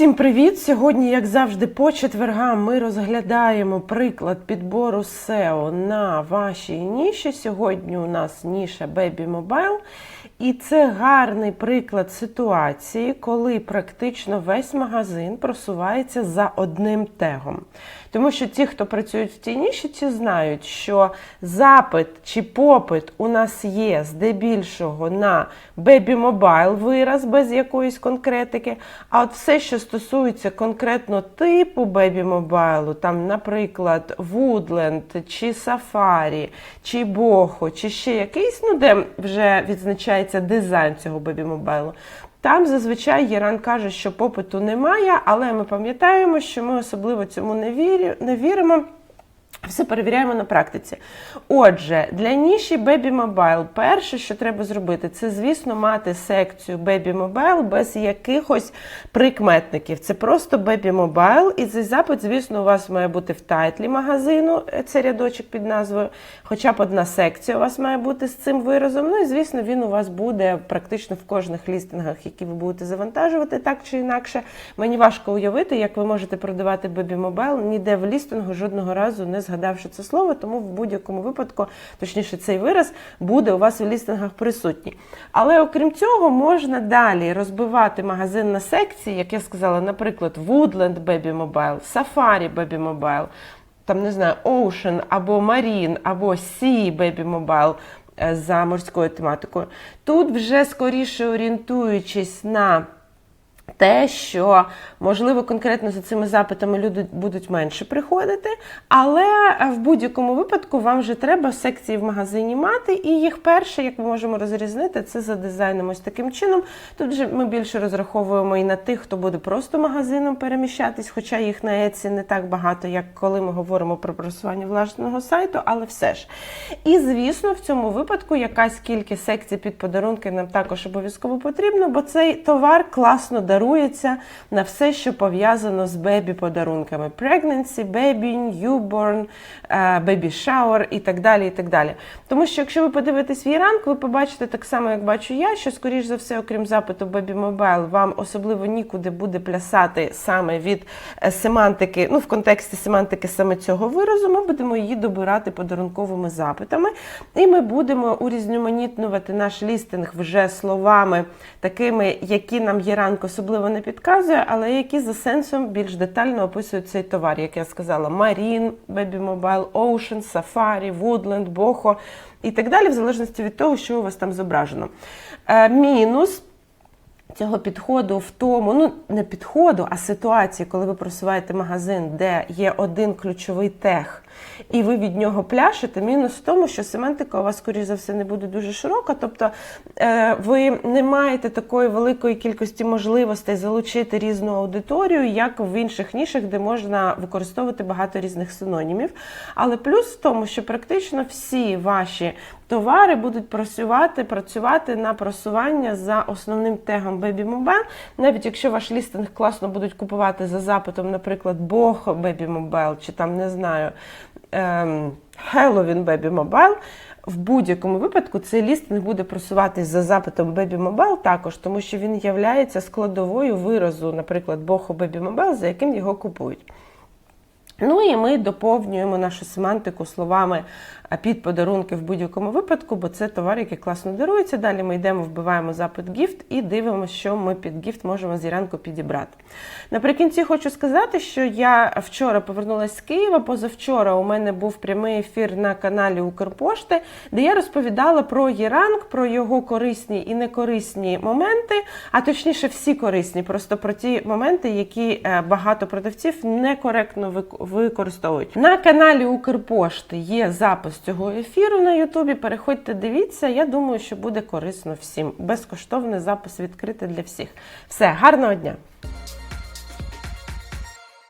Всім привіт! Сьогодні, як завжди, по четвергам ми розглядаємо приклад підбору SEO на вашій ніші. Сьогодні у нас ніша Baby Mobile. І це гарний приклад ситуації, коли практично весь магазин просувається за одним тегом. Тому що ті, хто працюють в цій ніші, ті знають, що запит чи попит у нас є здебільшого на Baby Mobile вираз без якоїсь конкретики. А от все, що стосується конкретно типу бебі-мобайлу, там, наприклад, Woodland, чи Safari, чи Boho, чи ще якийсь, ну де вже відзначається дизайн цього бебі-мобайлу, там зазвичай Єран каже, що попиту немає, але ми пам'ятаємо, що ми особливо цьому не, віримо. Все перевіряємо на практиці. Отже, для ніші Baby Mobile перше, що треба зробити, це, звісно, мати секцію Baby Mobile без якихось прикметників. Це просто Baby Mobile, і цей запит, звісно, у вас має бути в тайтлі магазину. Це рядочок під назвою. Хоча б одна секція у вас має бути з цим виразом. Ну і звісно, він у вас буде практично в кожних лістингах, які ви будете завантажувати так чи інакше. Мені важко уявити, як ви можете продавати Baby Mobile ніде в лістингу жодного разу не згадавши це слово, тому в будь-якому випадку, точніше, цей вираз буде у вас в лістингах присутній. Але окрім цього, можна далі розбивати магазин на секції, як я сказала, наприклад, Woodland Baby Mobile, Safari Baby Mobile, там не знаю, Ocean або Marine, або Sea Baby Mobile е, за морською тематикою. Тут вже скоріше орієнтуючись на те, що можливо конкретно за цими запитами люди будуть менше приходити, але в будь-якому випадку вам вже треба секції в магазині мати, і їх перше, як ми можемо розрізнити, це за дизайном ось таким чином. Тут же ми більше розраховуємо і на тих, хто буде просто магазином переміщатись, хоча їх на Еці не так багато, як коли ми говоримо про просування власного сайту, але все ж. І звісно, в цьому випадку якась кількість секцій під подарунки нам також обов'язково потрібно, бо цей товар класно дарується на все, що пов'язано з бебі-подарунками. Pregnancy, baby, newborn, е, baby shower і так далі. і так далі. Тому що, якщо ви подивитесь в ранг, ви побачите так само, як бачу я, що, скоріш за все, окрім запиту Baby Mobile, вам особливо нікуди буде плясати саме від е, семантики, ну в контексті семантики саме цього виразу, ми будемо її добирати подарунковими запитами, і ми будемо урізноманітнувати наш лістинг вже словами, такими, які нам є ранг особливо не підказує, але які за сенсом більш детально описують цей товар, як я сказала, Marine, Baby Mobile, Ocean, Safari, Woodland, Boho і так далі, в залежності від того, що у вас там зображено. Е, мінус. Цього підходу в тому, ну не підходу, а ситуації, коли ви просуваєте магазин, де є один ключовий тег, і ви від нього пляшете. Мінус в тому, що семантика у вас, скоріш за все, не буде дуже широка. Тобто е, ви не маєте такої великої кількості можливостей залучити різну аудиторію, як в інших нішах, де можна використовувати багато різних синонімів. Але плюс в тому, що практично всі ваші товари будуть працювати, працювати на просування за основним тегом Baby Mobile. Навіть якщо ваш лістинг класно будуть купувати за запитом, наприклад, Boho Baby Mobile, чи там не знаю. ем, Halloween Baby Mobile, в будь-якому випадку цей лістинг буде просуватись за запитом Baby Mobile також, тому що він є складовою виразу, наприклад, Boho Baby Mobile, за яким його купують. Ну і ми доповнюємо нашу семантику словами під подарунки в будь-якому випадку, бо це товар, який класно дарується. Далі ми йдемо, вбиваємо запит гіфт і дивимося, що ми під гіфт можемо зіранку підібрати. Наприкінці хочу сказати, що я вчора повернулася з Києва. Позавчора у мене був прямий ефір на каналі Укрпошти, де я розповідала про Єранг, про його корисні і некорисні моменти, а точніше, всі корисні, просто про ті моменти, які е, багато продавців некоректно використовують. На каналі Укрпошти є запис цього ефіру на Ютубі. Переходьте, дивіться. Я думаю, що буде корисно всім. Безкоштовний запис відкритий для всіх. Все, гарного дня!